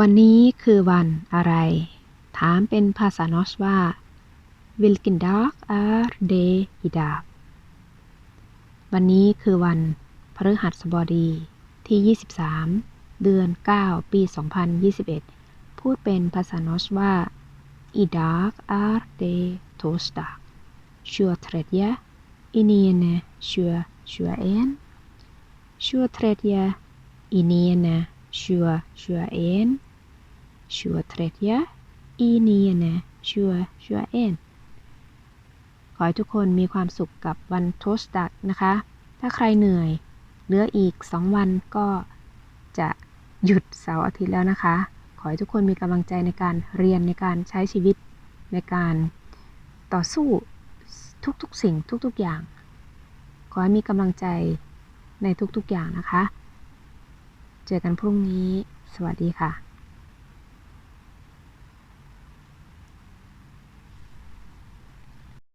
วันนี้คือวันอะไร ถามเป็นภาษานอสว่า Vilken dag är det idag วันนี้คือวันพฤหัสบดีที่ 23 เดือน 9 ปี 2021 พูดเป็นภาษานอสว่า idag är det torsdag 23 i 9 2021 23 i 9 2021 23 i 9 2021ขอให้ทุกคนมีความสุขกับวันโทสดักนะคะ ถ้าใครเหนื่อยเหลืออีก 2 วันก็จะหยุดเสาร์อาทิตย์แล้วนะคะ ขอให้ทุกคนมีกำลังใจในการเรียนในการใช้ชีวิตในการต่อสู้ทุกๆสิ่งทุกๆอย่าง ขอให้มีกำลังใจในทุกๆอย่างนะคะ เจอกันพรุ่งนี้ สวัสดีค่ะ